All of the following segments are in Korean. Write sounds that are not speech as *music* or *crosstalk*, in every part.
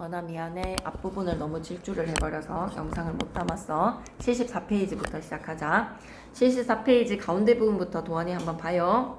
어, 나 미안해. 앞부분을 너무 질주를 해버려서 영상을 못 담았어. 74페이지부터 시작하자. 74페이지 가운데 부분부터 도안이 한번 봐요.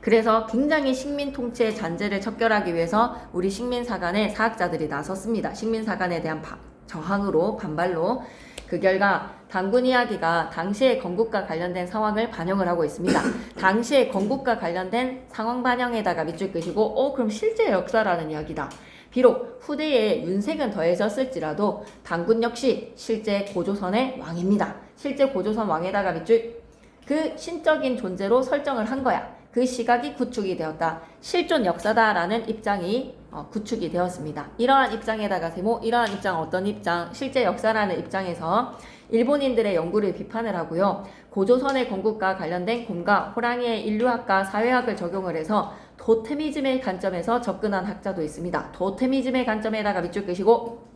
그래서 굉장히 식민 통치의 잔재를 척결하기 위해서 우리 식민사관의 사학자들이 나섰습니다. 식민사관에 대한 바- 저항으로 반발로 그 결과 당군 이야기가 당시의 건국과 관련된 상황을 반영을 하고 있습니다. *coughs* 당시의 건국과 관련된 상황 반영에다가 밑줄 끄시고 어 그럼 실제 역사라는 이야기다. 비록 후대에 윤색은 더해졌을지라도 당군 역시 실제 고조선의 왕입니다. 실제 고조선 왕에다가 밑줄 그 신적인 존재로 설정을 한 거야. 그 시각이 구축이 되었다. 실존 역사다라는 입장이 어, 구축이 되었습니다. 이러한 입장에다가 세모, 이러한 입장 어떤 입장? 실제 역사라는 입장에서 일본인들의 연구를 비판을 하고요. 고조선의 건국과 관련된 곰과 호랑이의 인류학과 사회학을 적용을 해서 도테미즘의 관점에서 접근한 학자도 있습니다. 도테미즘의 관점에다가 밑줄 끄시고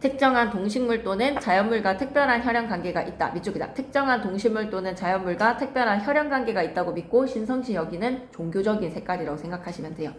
특정한 동식물 또는 자연물과 특별한 혈연 관계가 있다. 밑줄이다. 특정한 동식물 또는 자연물과 특별한 혈연 관계가 있다고 믿고 신성시 여기는 종교적인 색깔이라고 생각하시면 돼요.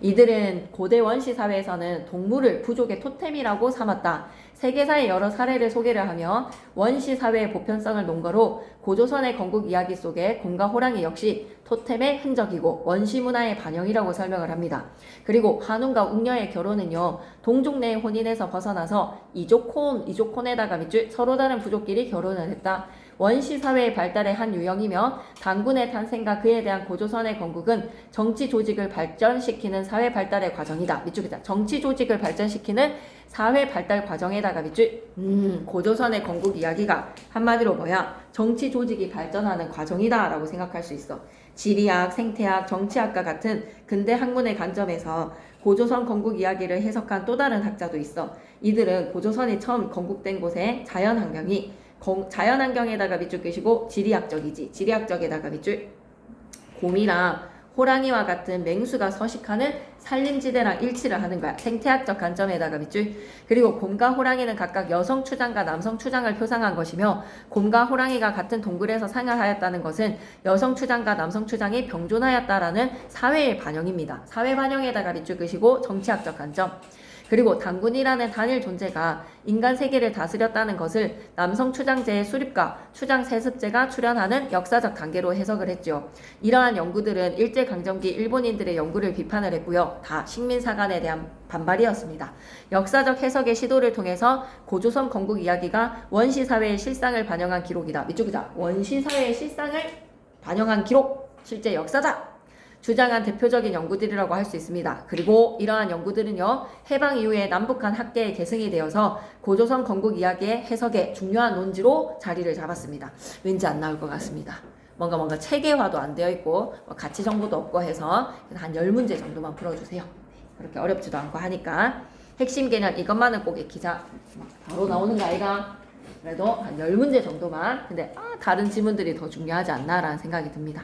이들은 고대 원시 사회에서는 동물을 부족의 토템이라고 삼았다. 세계사의 여러 사례를 소개를 하며 원시 사회의 보편성을 논거로 고조선의 건국 이야기 속에 곰과 호랑이 역시 토템의 흔적이고 원시 문화의 반영이라고 설명을 합니다. 그리고 한웅과 웅녀의 결혼은요 동족 내의 혼인에서 벗어나서 이족혼 이족혼에다가 밑줄 서로 다른 부족끼리 결혼을 했다. 원시 사회의 발달의 한 유형이며 당군의 탄생과 그에 대한 고조선의 건국은 정치 조직을 발전시키는 사회 발달의 과정이다. 밑줄이다. 정치 조직을 발전시키는 사회 발달 과정에다가 밑줄 음 고조선의 건국 이야기가 한마디로 뭐야 정치 조직이 발전하는 과정이다라고 생각할 수 있어. 지리학, 생태학, 정치학과 같은 근대 학문의 관점에서 고조선 건국 이야기를 해석한 또 다른 학자도 있어. 이들은 고조선이 처음 건국된 곳의 자연 환경이 건- 자연 환경에다가 밑줄 끄시고 지리학적이지. 지리학적에다가 밑줄 곰이랑 호랑이와 같은 맹수가 서식하는 산림지대랑 일치를 하는 거야. 생태학적 관점에다가 밑줄. 그리고 곰과 호랑이는 각각 여성 추장과 남성 추장을 표상한 것이며 곰과 호랑이가 같은 동굴에서 생활하였다는 것은 여성 추장과 남성 추장이 병존하였다라는 사회의 반영입니다. 사회 반영에다가 밑줄 끄시고 정치학적 관점. 그리고 당군이라는 단일 존재가 인간 세계를 다스렸다는 것을 남성 추장제의 수립과 추장 세습제가 출현하는 역사적 단계로 해석을 했죠. 이러한 연구들은 일제강점기 일본인들의 연구를 비판을 했고요. 다 식민사관에 대한 반발이었습니다. 역사적 해석의 시도를 통해서 고조선 건국 이야기가 원시사회의 실상을 반영한 기록이다. 밑쪽이다. 원시사회의 실상을 반영한 기록, 실제 역사다. 주장한 대표적인 연구들이라고 할 수 있습니다. 그리고 이러한 연구들은요, 해방 이후에 남북한 학계에 계승이 되어서 고조선 건국 이야기의 해석에 중요한 논지로 자리를 잡았습니다. 왠지 안 나올 것 같습니다. 뭔가 뭔가 체계화도 안 되어 있고, 뭐 가치 정보도 없고 해서 한 10문제 정도만 풀어주세요. 그렇게 어렵지도 않고 하니까. 핵심 개념 이것만은 꼭 익히자. 바로 나오는 거 아이가? 그래도 한 10문제 정도만. 근데 아, 다른 지문들이 더 중요하지 않나라는 생각이 듭니다.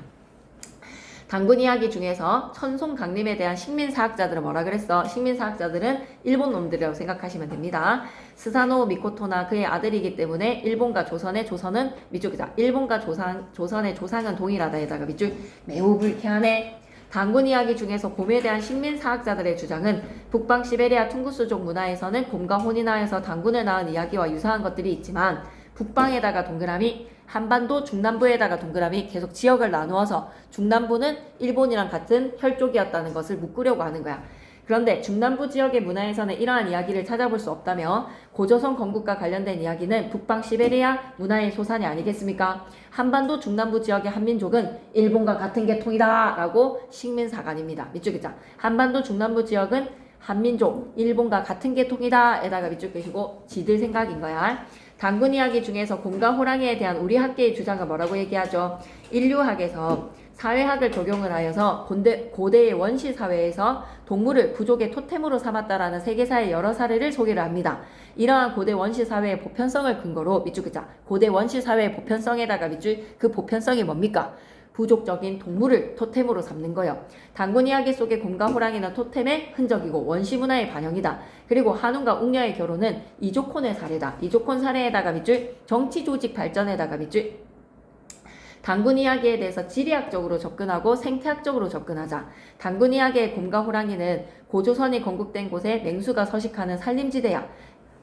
당군 이야기 중에서 천송 강림에 대한 식민사학자들은 뭐라 그랬어? 식민사학자들은 일본 놈들이라고 생각하시면 됩니다. 스사노 미코토나 그의 아들이기 때문에 일본과 조선의 조선은 밑쪽이다. 일본과 조상, 조선의 조상은 동일하다에다가 밑줄 매우 불쾌하네. 당군 이야기 중에서 곰에 대한 식민사학자들의 주장은 북방 시베리아 퉁구스족 문화에서는 곰과 혼인하여서 당군을 낳은 이야기와 유사한 것들이 있지만 북방에다가 동그라미 한반도 중남부에다가 동그라미 계속 지역을 나누어서 중남부는 일본이랑 같은 혈족이었다는 것을 묶으려고 하는 거야. 그런데 중남부 지역의 문화에서는 이러한 이야기를 찾아볼 수 없다며 고조선 건국과 관련된 이야기는 북방 시베리아 문화의 소산이 아니겠습니까? 한반도 중남부 지역의 한민족은 일본과 같은 계통이다 라고 식민사관입니다. 밑줄 자 한반도 중남부 지역은 한민족, 일본과 같은 계통이다 에다가 밑줄 끄시고 지들 생각인 거야. 당군 이야기 중에서 곰과 호랑이에 대한 우리 학계의 주장은 뭐라고 얘기하죠? 인류학에서 사회학을 적용을 하여서 고대, 고대의 원시 사회에서 동물을 부족의 토템으로 삼았다라는 세계사의 여러 사례를 소개를 합니다. 이러한 고대 원시 사회의 보편성을 근거로 밑줄 끄자. 고대 원시 사회의 보편성에다가 밑줄 그 보편성이 뭡니까? 부족적인 동물을 토템으로 삼는 거예요. 당군 이야기 속의 곰과 호랑이는 토템의 흔적이고 원시 문화의 반영이다. 그리고 한웅과 웅녀의 결혼은 이조콘의 사례다. 이조콘 사례에다가 밑줄 정치 조직 발전에다가 밑줄 당군 이야기에 대해서 지리학적으로 접근하고 생태학적으로 접근하자. 당군 이야기의 곰과 호랑이는 고조선이 건국된 곳에 맹수가 서식하는 산림지대야.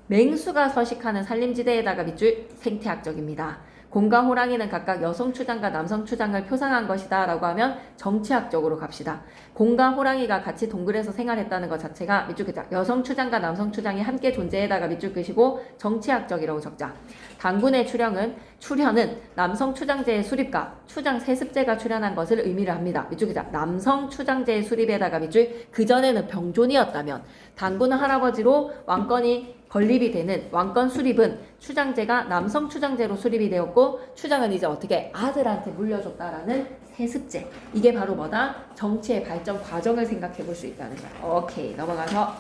맹수가 서식하는 산림지대에다가 밑줄 생태학적입니다. 곰과 호랑이는 각각 여성 추장과 남성 추장을 표상한 것이다 라고 하면 정치학적으로 갑시다. 곰과 호랑이가 같이 동굴에서 생활했다는 것 자체가 밑줄 끄자. 여성 추장과 남성 추장이 함께 존재에다가 밑줄 끄시고 정치학적이라고 적자. 당군의 출형은 출현은 남성 추장제의 수립과 추장 세습제가 출현한 것을 의미를 합니다. 밑줄 끄자. 남성 추장제의 수립에다가 밑줄 그 전에는 병존이었다면 당군 할아버지로 왕권이 건립이 되는 왕권 수립은 추장제가 남성 추장제로 수립이 되었고 추장은 이제 어떻게 아들한테 물려줬다라는 세습제. 이게 바로 뭐다? 정치의 발전 과정을 생각해 볼 수 있다는 거야. 오케이 넘어가서.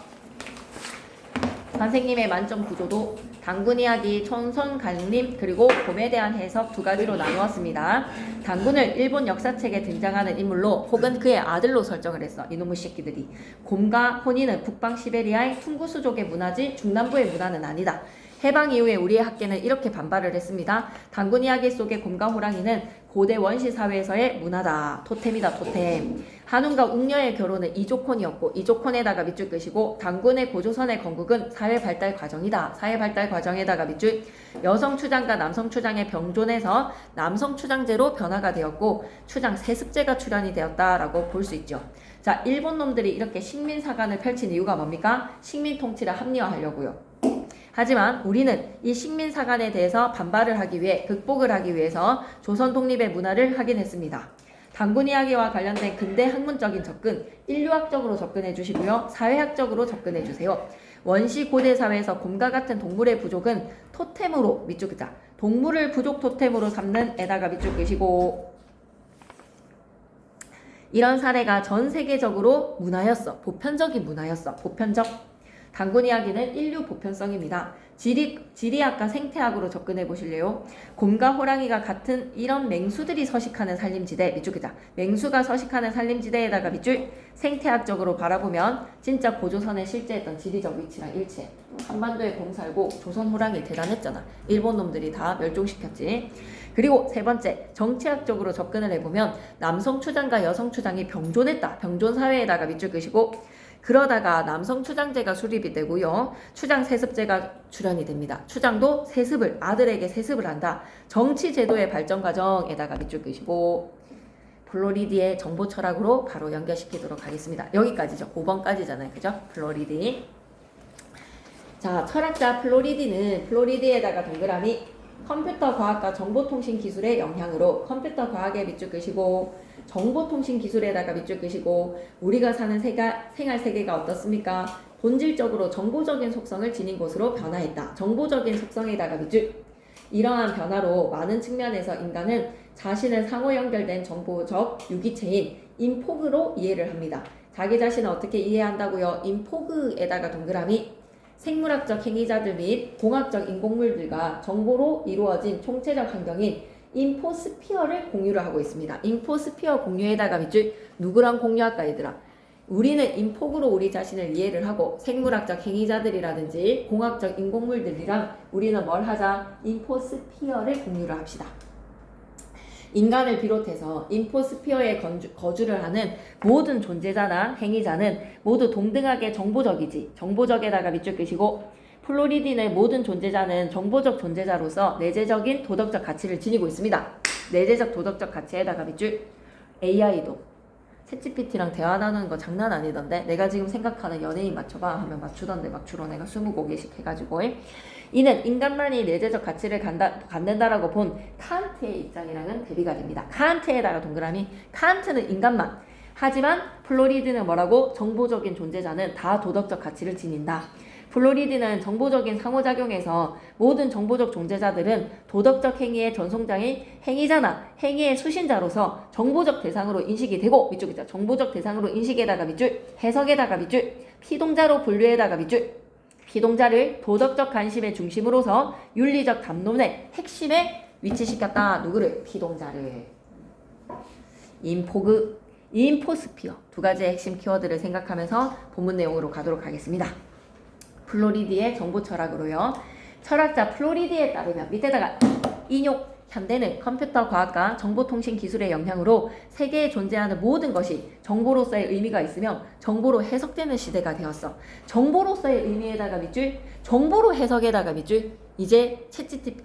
선생님의 만점 구조도 당군 이야기, 촌선 강림 그리고 봄에 대한 해석 두 가지로 나누었습니다. 당군을 일본 역사책에 등장하는 인물로 혹은 그의 아들로 설정을 했어. 이놈의 새끼들이. 곰과 혼인은 북방 시베리아의 퉁구스족의 문화지 중남부의 문화는 아니다. 해방 이후에 우리의 학계는 이렇게 반발을 했습니다. 당군 이야기 속의 곰과 호랑이는 고대 원시 사회에서의 문화다. 토템이다, 토템. 한운과 웅녀의 결혼은 이조콘이었고 이조콘에다가 밑줄 끄시고 당군의 고조선의 건국은 사회 발달 과정이다. 사회 발달 과정에다가 밑줄 여성 추장과 남성 추장의 병존에서 남성 추장제로 변화가 되었고 추장 세습제가 출현이 되었다라고 볼 수 있죠. 자, 일본 놈들이 이렇게 식민 사관을 펼친 이유가 뭡니까? 식민 통치를 합리화하려고요. 하지만 우리는 이 식민 사관에 대해서 반발을 하기 위해 극복을 하기 위해서 조선 독립의 문화를 확인했습니다. 당군 이야기와 관련된 근대 학문적인 접근, 인류학적으로 접근해 주시고요. 사회학적으로 접근해 주세요. 원시 고대 사회에서 곰과 같은 동물의 부족은 토템으로 밑줄 끄자. 동물을 부족 토템으로 삼는 에다가 밑줄 끄시고 이런 사례가 전 세계적으로 문화였어. 보편적인 문화였어. 보편적 당군 이야기는 인류 보편성입니다. 지리, 지리학과 생태학으로 접근해 보실래요? 곰과 호랑이가 같은 이런 맹수들이 서식하는 산림지대 밑줄 끄자. 맹수가 서식하는 산림지대에다가 밑줄 생태학적으로 바라보면 진짜 고조선에 실제했던 지리적 위치랑 일치해. 한반도에 곰 살고 조선 호랑이 대단했잖아. 일본 놈들이 다 멸종시켰지. 그리고 세 번째 정치학적으로 접근을 해보면 남성 추장과 여성 추장이 병존했다. 병존 사회에다가 밑줄 끄시고 그러다가 남성 추장제가 수립이 되고요. 추장 세습제가 출현이 됩니다. 추장도 세습을 아들에게 세습을 한다. 정치 제도의 발전 과정에다가 밑줄 끄시고 플로리디의 정보 철학으로 바로 연결시키도록 하겠습니다. 여기까지죠. 5번까지잖아요. 그죠? 플로리디. 자, 철학자 플로리디는 플로리디에다가 동그라미 컴퓨터 과학과 정보통신 기술의 영향으로 컴퓨터 과학에 밑줄 끄시고 정보통신 기술에다가 밑줄 끄시고 우리가 사는 세가, 생활 세계가 어떻습니까? 본질적으로 정보적인 속성을 지닌 곳으로 변화했다. 정보적인 속성에다가 밑줄 이러한 변화로 많은 측면에서 인간은 자신을 상호 연결된 정보적 유기체인 인포그로 이해를 합니다. 자기 자신을 어떻게 이해한다고요? 인포그에다가 동그라미 생물학적 행위자들 및 공학적 인공물들과 정보로 이루어진 총체적 환경인 인포스피어를 공유를 하고 있습니다. 인포스피어 공유에다가 밑줄 누구랑 공유할까 얘들아? 우리는 인폭으로 우리 자신을 이해를 하고 생물학적 행위자들이라든지 공학적 인공물들이랑 우리는 뭘 하자? 인포스피어를 공유를 합시다. 인간을 비롯해서 인포스피어에 건주, 거주 를 하는 모든 존재자나 행위자는 모두 동등하게 정보적이지. 정보적에다가 밑줄 끄시고 플로리딘의 모든 존재자는 정보적 존재자로서 내재적인 도덕적 가치를 지니고 있습니다. 내재적 도덕적 가치에다가 밑줄 AI도 챗GPT랑 대화 나누는 거 장난 아니던데 내가 지금 생각하는 연예인 맞춰봐 하면 맞추던데 맞추러 내가 20곡씩 해가지고 이는 인간만이 내재적 가치를 간다, 갖는다라고 본 칸트의 입장이랑은 대비가 됩니다. 칸트에다가 동그라미 칸트는 인간만 하지만 플로리드는 뭐라고 정보적인 존재자는 다 도덕적 가치를 지닌다. 플로리드는 정보적인 상호작용에서 모든 정보적 존재자들은 도덕적 행위의 전송장인 행위자나 행위의 수신자로서 정보적 대상으로 인식이 되고 밑줄 이죠. 정보적 대상으로 인식에다가 밑줄, 해석에다가 밑줄, 피동자로 분류에다가 밑줄, 피동자를 도덕적 관심의 중심으로서 윤리적 담론의 핵심에 위치시켰다. 누구를? 피동자를. 인포그, 인포스피어 두 가지의 핵심 키워드를 생각하면서 본문 내용으로 가도록 하겠습니다. 플로리디의 정보 철학으로요. 철학자 플로리디에 따르면 밑에다가 인용 현대는 컴퓨터 과학과 정보통신 기술의 영향으로 세계에 존재하는 모든 것이 정보로서의 의미가 있으며 정보로 해석되는 시대가 되었어. 정보로서의 의미에다가 밑줄, 정보로 해석에다가 밑줄, 이제 채찌티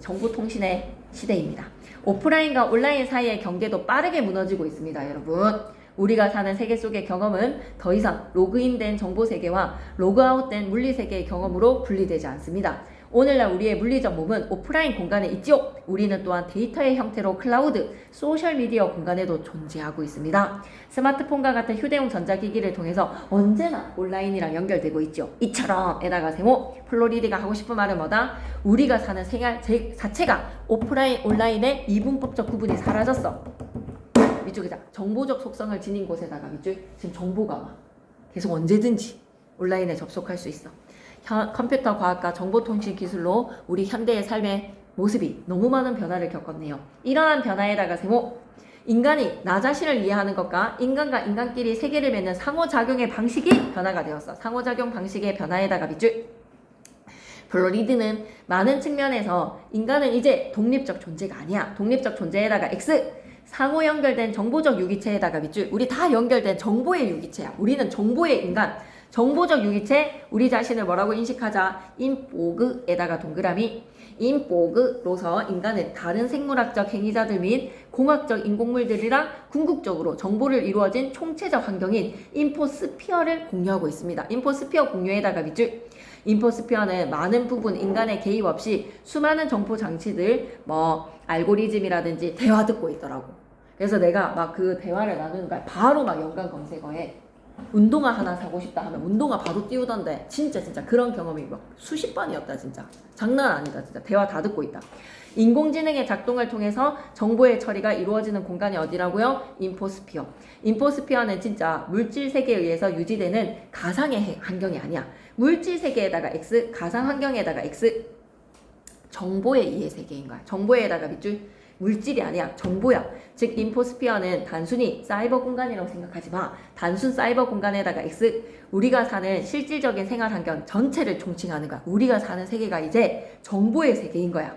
정보통신의 시대입니다. 오프라인과 온라인 사이의 경계도 빠르게 무너지고 있습니다, 여러분. 우리가 사는 세계 속의 경험은 더 이상 로그인된 정보 세계와 로그아웃된 물리 세계의 경험으로 분리되지 않습니다. 오늘날 우리의 물리적 몸은 오프라인 공간에 있지요. 우리는 또한 데이터의 형태로 클라우드, 소셜미디어 공간에도 존재하고 있습니다. 스마트폰과 같은 휴대용 전자기기를 통해서 언제나 온라인이랑 연결되고 있죠. 이처럼 에다가 세모 플로리드가 하고 싶은 말은 뭐다? 우리가 사는 생활 제 자체가 오프라인 온라인의 이분법적 구분이 사라졌어. 위쪽에다 정보적 속성을 지닌 곳에다가 밑줄 지금 정보가 와. 계속 언제든지 온라인에 접속할 수 있어. 현- 컴퓨터 과학과 정보통신 기술로 우리 현대의 삶의 모습이 너무 많은 변화를 겪었네요. 이러한 변화에다가 세모 인간이 나 자신을 이해하는 것과 인간과 인간끼리 세계를 맺는 상호작용의 방식이 변화가 되었어. 상호작용 방식의 변화에다가 밑줄 플로리드는 많은 측면에서 인간은 이제 독립적 존재가 아니야. 독립적 존재에다가 X 상호 연결된 정보적 유기체에다가 밑줄 우리 다 연결된 정보의 유기체야. 우리는 정보의 인간. 정보적 유기체 우리 자신을 뭐라고 인식하자 인보그에다가 동그라미 인보그로서 인간은 다른 생물학적 행위자들 및 공학적 인공물들이랑 궁극적으로 정보를 이루어진 총체적 환경인 인포스피어를 공유하고 있습니다. 인포스피어 공유에다가 밑줄 인포스피어는 많은 부분 인간의 개입 없이 수많은 정보 장치들 뭐 알고리즘이라든지 대화 듣고 있더라고. 그래서 내가 막 그 대화를 나누는 거야. 바로 막 연관 검색어에 운동화 하나 사고 싶다 하면 운동화 바로 띄우던데 진짜 진짜 그런 경험이 막 수십 번이었다 진짜. 장난 아니다 진짜. 대화 다 듣고 있다. 인공지능의 작동을 통해서 정보의 처리가 이루어지는 공간이 어디라고요? 인포스피어. 인포스피어는 진짜 물질 세계에 의해서 유지되는 가상의 해- 환경이 아니야. 물질 세계에다가 X 가상 환경에다가 X 정보의 이해 세계인 거야. 정보에다가 밑줄 물질이 아니야. 정보야. 즉 인포스피어는 단순히 사이버 공간이라고 생각하지 마. 단순 사이버 공간에다가 X 우리가 사는 실질적인 생활 환경 전체를 총칭하는 거야. 우리가 사는 세계가 이제 정보의 세계인 거야.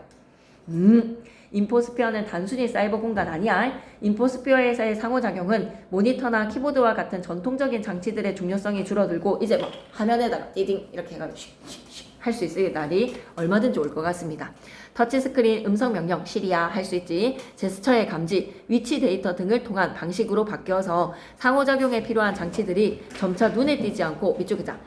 음 인포스피어는 단순히 사이버 공간 아니야. 인포스피어에서의 상호작용은 모니터나 키보드와 같은 전통적인 장치들의 중요성이 줄어들고 이제 막 화면에다가 띠딩 이렇게 해가지고 슉슉슉 할 수 있을 날이 얼마든지 올 것 같습니다. 터치스크린 음성 명령 시리아 할 수 있지 제스처의 감지 위치 데이터 등을 통한 방식으로 바뀌어서 상호작용에 필요한 장치들이 점차 눈에 띄지 않고 밑쪽이자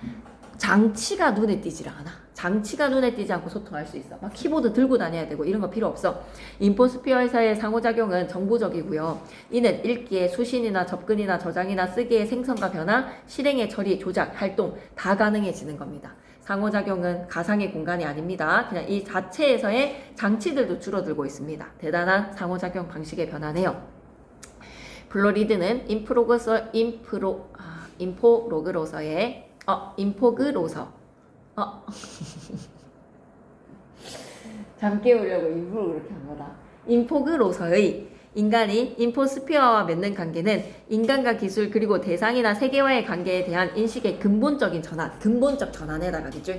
장치가 눈에 띄질 않아. 장치가 눈에 띄지 않고 소통할 수 있어. 막 키보드 들고 다녀야 되고 이런 거 필요 없어. 인포스피어에서의 상호작용은 정보적이고요. 이는 읽기의 수신이나 접근이나 저장이나 쓰기의 생성과 변화, 실행의 처리, 조작, 활동 다 가능해지는 겁니다. 상호작용은 가상의 공간이 아닙니다. 그냥 이 자체에서의 장치들도 줄어들고 있습니다. 대단한 상호작용 방식의 변화네요. 플로리드는 인프로그서 인프로 아, 인포로그로서의 어 인포그로서 어 *laughs* 잠 깨우려고 일부러 그렇게 한 거다. 인포그로서의 인간이 인포스피어와 맺는 관계는 인간과 기술 그리고 대상이나 세계와의 관계에 대한 인식의 근본적인 전환, 근본적 전환에다가 있죠.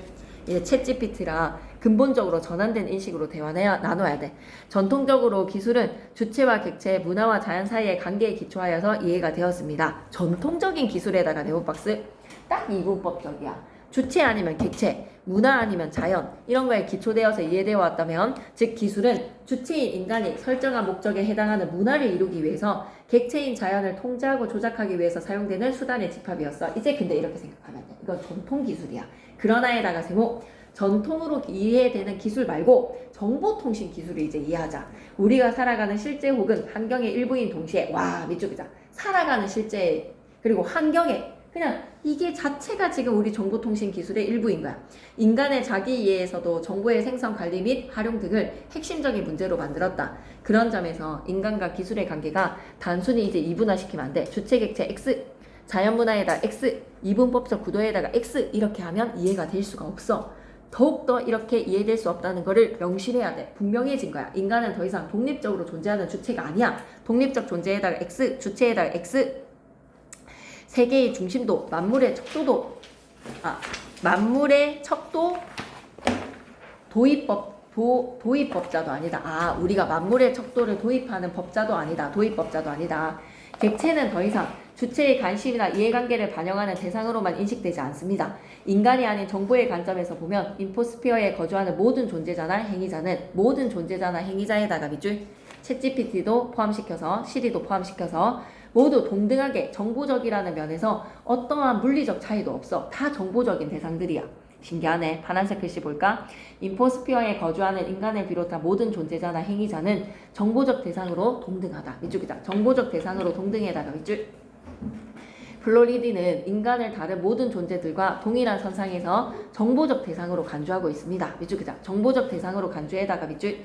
이제 챗GPT라 근본적으로 전환된 인식으로 대화해야 나눠야 돼. 전통적으로 기술은 주체와 객체, 문화와 자연 사이의 관계에 기초하여서 이해가 되었습니다. 전통적인 기술에다가 네오박스 딱 이분법적이야. 주체 아니면 객체, 문화 아니면 자연 이런 거에 기초되어서 이해되어 왔다면 즉 기술은 주체인 인간이 설정한 목적에 해당하는 문화를 이루기 위해서 객체인 자연을 통제하고 조작하기 위해서 사용되는 수단의 집합이었어. 이제 근데 이렇게 생각하면 돼. 이건 전통 기술이야. 그러나에다가 세모 전통으로 이해되는 기술 말고 정보통신 기술을 이제 이해하자. 우리가 살아가는 실제 혹은 환경의 일부인 동시에 와 밑쪽이자 살아가는 실제 그리고 환경에 그냥 이게 자체가 지금 우리 정보통신 기술의 일부인 거야. 인간의 자기 이해에서도 정보의 생성 관리 및 활용 등을 핵심적인 문제로 만들었다. 그런 점에서 인간과 기술의 관계가 단순히 이제 이분화시키면 안 돼. 주체 객체 X, 자연 문화에다 X, 이분법적 구도에다가 X 이렇게 하면 이해가 될 수가 없어. 더욱더 이렇게 이해될 수 없다는 것을 명심해야 돼. 분명해진 거야. 인간은 더 이상 독립적으로 존재하는 주체가 아니야. 독립적 존재에다가 X, 주체에다가 X, 세계의 중심도, 만물의 척도도, 아, 만물의 척도, 도입법, 도, 도입법자도 아니다. 아, 우리가 만물의 척도를 도입하는 법자도 아니다. 도입법자도 아니다. 객체는 더 이상 주체의 관심이나 이해관계를 반영하는 대상으로만 인식되지 않습니다. 인간이 아닌 정보의 관점에서 보면 인포스피어에 거주하는 모든 존재자나 행위자는 모든 존재자나 행위자에다가 밑줄 챗GPT도 포함시켜서 시리도 포함시켜서 모두 동등하게 정보적이라는 면에서 어떠한 물리적 차이도 없어. 다 정보적인 대상들이야. 신기하네. 파란색 글씨 볼까? 인포스피어에 거주하는 인간을 비롯한 모든 존재자나 행위자는 정보적 대상으로 동등하다. 밑줄기다. 정보적 대상으로 동등해다가 밑줄. 플로리디는 인간을 다른 모든 존재들과 동일한 선상에서 정보적 대상으로 간주하고 있습니다. 밑줄기다. 정보적 대상으로 간주해다가 밑줄.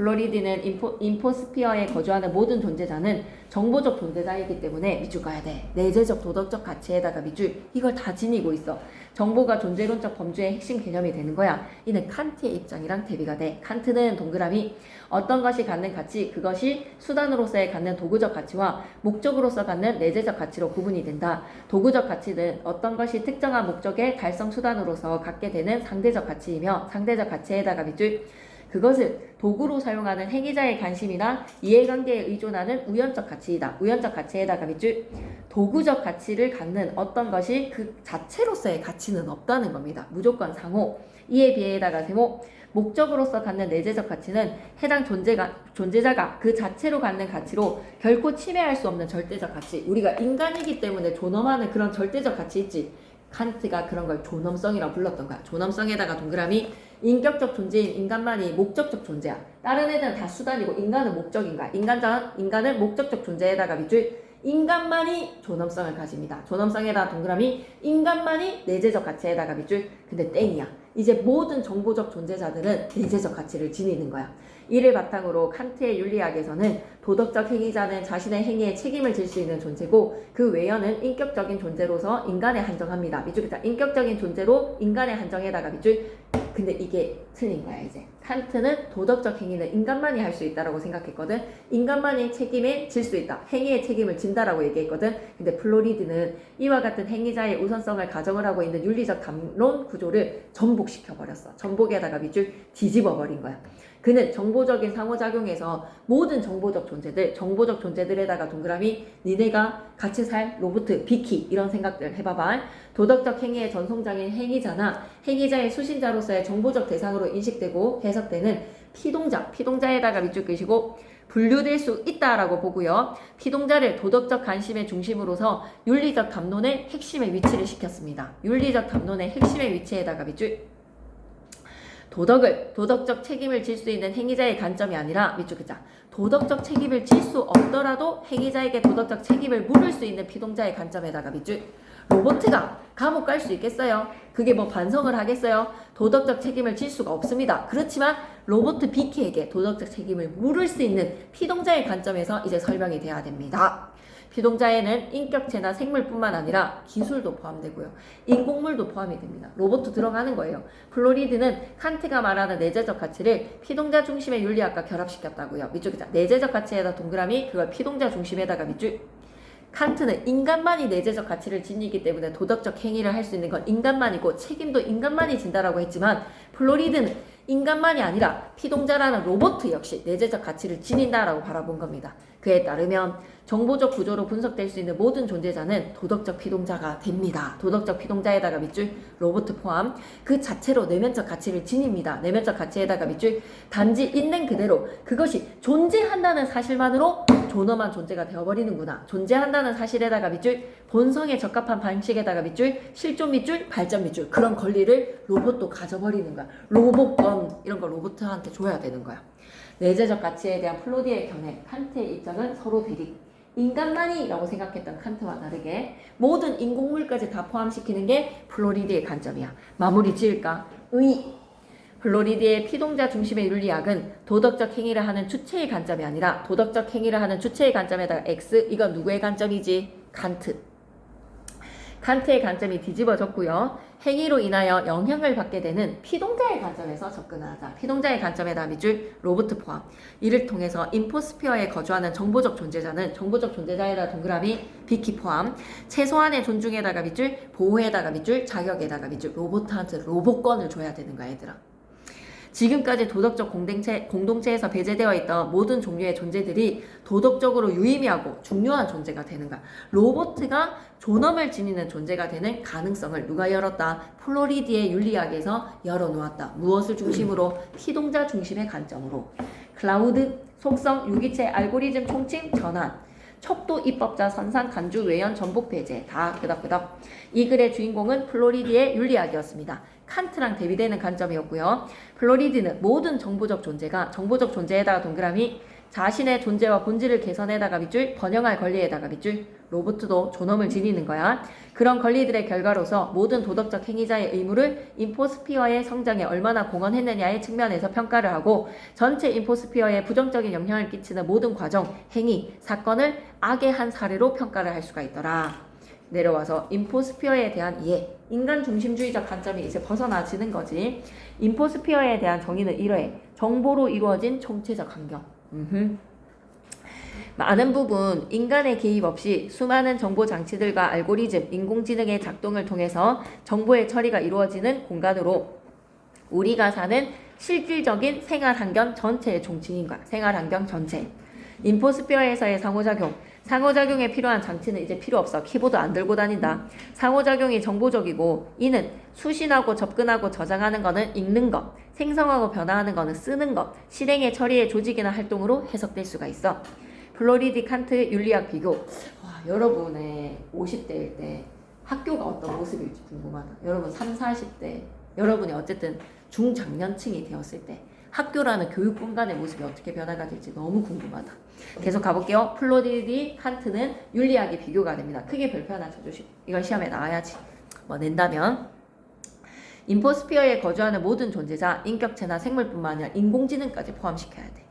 플로리디는 인포, 인포스피어에 거주하는 모든 존재자는 정보적 존재자이기 때문에 밑줄 가야 돼. 내재적 도덕적 가치에다가 밑줄. 이걸 다 지니고 있어. 정보가 존재론적 범주의 핵심 개념이 되는 거야. 이는 칸트의 입장이랑 대비가 돼. 칸트는 동그라미 어떤 것이 갖는 가치, 그것이 수단으로서의 갖는 도구적 가치와 목적으로서 갖는 내재적 가치로 구분이 된다. 도구적 가치는 어떤 것이 특정한 목적의 달성 수단으로서 갖게 되는 상대적 가치이며 상대적 가치에다가 밑줄 그것을 도구로 사용하는 행위자의 관심이나 이해관계에 의존하는 우연적 가치이다. 우연적 가치에다가 밑줄 도구적 가치를 갖는 어떤 것이 그 자체로서의 가치는 없다는 겁니다. 무조건 상호. 이에 비해다가 세모 목적으로서 갖는 내재적 가치는 해당 존재가, 존재자가 그 자체로 갖는 가치로 결코 침해할 수 없는 절대적 가치. 우리가 인간이기 때문에 존엄하는 그런 절대적 가치 있지. 칸트가 그런 걸 존엄성이라고 불렀던 거야. 존엄성에다가 동그라미 인격적 존재인 인간만이 목적적 존재야. 다른 애들은 다 수단이고 인간은 목적인 거야. 인간자, 인간은 목적적 존재에다가 밑줄 인간만이 존엄성을 가집니다. 존엄성에다가 동그라미 인간만이 내재적 가치에다가 밑줄 근데 땡이야. 이제 모든 정보적 존재자들은 내재적 가치를 지니는 거야. 이를 바탕으로 칸트의 윤리학에서는 도덕적 행위자는 자신의 행위에 책임을 질 수 있는 존재고 그 외연은 인격적인 존재로서 인간에 한정합니다. 밑줄기다 인격적인 존재로 인간에 한정에다가 밑줄 근데 이게 틀린 거야 이제. 칸트는 도덕적 행위는 인간만이 할 수 있다라고 생각했거든. 인간만이 책임에 질 수 있다. 행위의 책임을 진다라고 얘기했거든. 근데 플로리드는 이와 같은 행위자의 우선성을 가정을 하고 있는 윤리적 담론 구조를 전복시켜 버렸어. 전복에다가 밑줄 뒤집어 버린 거야 그는 정보적인 상호작용에서 모든 정보적 존재들, 정보적 존재들에다가 동그라미 니네가 같이 살 로봇, 비키 이런 생각들 해봐봐. 도덕적 행위의 전송장인 행위자나 행위자의 수신자로서의 정보적 대상으로 인식되고 해석되는 피동자, 피동자에다가 밑줄 끄시고 분류될 수 있다라고 보고요. 피동자를 도덕적 관심의 중심으로서 윤리적 담론의 핵심에 위치를 시켰습니다. 윤리적 담론의 핵심의 위치에다가 밑줄 도덕을 도덕적 책임을 질 수 있는 행위자의 관점이 아니라 밑줄 긋자 도덕적 책임을 질 수 없더라도 행위자에게 도덕적 책임을 물을 수 있는 피동자의 관점에다가 밑줄 로보트가 감옥 갈 수 있겠어요? 그게 뭐 반성을 하겠어요? 도덕적 책임을 질 수가 없습니다. 그렇지만 로보트 비키에게 도덕적 책임을 물을 수 있는 피동자의 관점에서 이제 설명이 돼야 됩니다. 피동자에는 인격체나 생물뿐만 아니라 기술도 포함되고요. 인공물도 포함이 됩니다. 로봇도 들어가는 거예요. 플로리드는 칸트가 말하는 내재적 가치를 피동자 중심의 윤리학과 결합시켰다고요. 밑줄기자 내재적 가치에다 동그라미 그걸 피동자 중심에다가 밑줄 칸트는 인간만이 내재적 가치를 지니기 때문에 도덕적 행위를 할 수 있는 건 인간만이고 책임도 인간만이 진다라고 했지만 플로리드는 인간만이 아니라 피동자라는 로봇 역시 내재적 가치를 지닌다라고 바라본 겁니다. 그에 따르면 정보적 구조로 분석될 수 있는 모든 존재자는 도덕적 피동자가 됩니다. 도덕적 피동자에다가 밑줄 로봇 포함 그 자체로 내면적 가치를 지닙니다. 내면적 가치에다가 밑줄 단지 있는 그대로 그것이 존재한다는 사실만으로 존엄한 존재가 되어버리는구나. 존재한다는 사실에다가 밑줄 본성에 적합한 방식에다가 밑줄 실존 밑줄 발전 밑줄 그런 권리를 로봇도 가져버리는 거야. 로봇권 이런 거 로봇한테 줘야 되는 거야. 내재적 가치에 대한 플로디의 견해, 칸트의 입장은 서로 대립. 인간만이라고 생각했던 칸트와 다르게 모든 인공물까지 다 포함시키는 게 플로리드의 관점이야. 마무리 지을까? 의. 플로리드의 피동자 중심의 윤리학은 도덕적 행위를 하는 주체의 관점이 아니라 도덕적 행위를 하는 주체의 관점에다가 X 이건 누구의 관점이지? 칸트. 칸트의 관점이 뒤집어졌고요. 행위로 인하여 영향을 받게 되는 피동자의 관점에서 접근하자. 피동자의 관점에다 밑줄 로봇 포함. 이를 통해서 인포스피어에 거주하는 정보적 존재자는 정보적 존재자에다 동그라미 비키 포함. 최소한의 존중에다가 밑줄 보호에다가 밑줄 자격에다가 밑줄 로봇한테 로봇권을 줘야 되는 거야 얘들아. 지금까지 도덕적 공동체, 공동체에서 배제되어 있던 모든 종류의 존재들이 도덕적으로 유의미하고 중요한 존재가 되는 거야. 로보트가 존엄을 지니는 존재가 되는 가능성을 누가 열었다? 플로리디의 윤리학에서 열어놓았다. 무엇을 중심으로? 피동자 중심의 관점으로. 클라우드, 속성, 유기체, 알고리즘, 총칭, 전환. 척도, 입법자, 선상, 간주, 외연, 전복, 배제 다 끄덕끄덕. 이 글의 주인공은 플로리디의 윤리학이었습니다. 칸트랑 대비되는 관점이었고요. 플로리디는 모든 정보적 존재가 정보적 존재에다가 동그라미 자신의 존재와 본질을 개선에다가 밑줄 번영할 권리에다가 밑줄 로봇도 존엄을 지니는 거야. 그런 권리들의 결과로서 모든 도덕적 행위자의 의무를 인포스피어의 성장에 얼마나 공헌했느냐의 측면에서 평가를 하고 전체 인포스피어에 부정적인 영향을 끼치는 모든 과정, 행위, 사건을 악의 한 사례로 평가를 할 수가 있더라. 내려와서 인포스피어에 대한 이해, 인간 중심주의적 관점이 이제 벗어나지는 거지. 인포스피어에 대한 정의는 이러해. 정보로 이루어진 총체적 환경. 음흠. 많은 부분 인간의 개입 없이 수많은 정보 장치들과 알고리즘, 인공지능의 작동을 통해서 정보의 처리가 이루어지는 공간으로 우리가 사는 실질적인 생활 환경 전체의 거야. 생활 환경 전체. 인포스피어에서의 상호작용. 상호작용에 필요한 장치는 이제 필요 없어. 키보드 안 들고 다닌다. 상호작용이 정보적이고 이는 수신하고 접근하고 저장하는 거는 읽는 것, 생성하고 변화하는 거는 쓰는 것, 실행의 처리의 조직이나 활동으로 해석될 수가 있어. 플로리디 칸트 윤리학 비교. 와, 여러분의 50대일 때 학교가 어떤 모습일지 궁금하다. 여러분 3, 40대, 여러분이 어쨌든 중장년층이 되었을 때 학교라는 교육 공간의 모습이 어떻게 변화가 될지 너무 궁금하다. 계속 가볼게요. 플로디디 칸트는 윤리학이 비교가 됩니다. 크게 별표 하나 쳐주시고 이건 시험에 나와야지. 뭐 낸다면 인포스피어에 거주하는 모든 존재자, 인격체나 생물뿐만 아니라 인공지능까지 포함시켜야 돼.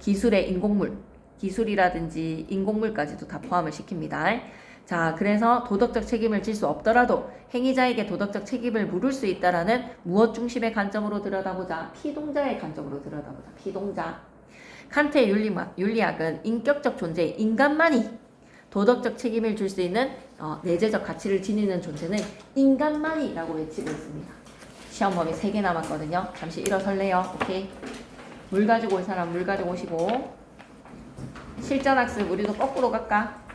기술의 인공물, 기술이라든지 인공물까지도 다 포함을 시킵니다. 자, 그래서 도덕적 책임을 질 수 없더라도 행위자에게 도덕적 책임을 물을 수 있다라는 무엇 중심의 관점으로 들여다보자. 피동자의 관점으로 들여다보자. 피동자. 칸트의 윤리학, 윤리학은 인격적 존재, 인간만이 도덕적 책임을 줄 수 있는 어, 내재적 가치를 지니는 존재는 인간만이라고 외치고 있습니다. 시험 범위 3개 남았거든요. 잠시 일어설래요. 오케이. 물 가지고 올 사람 물 가지고 오시고 실전 학습 우리도 거꾸로 갈까?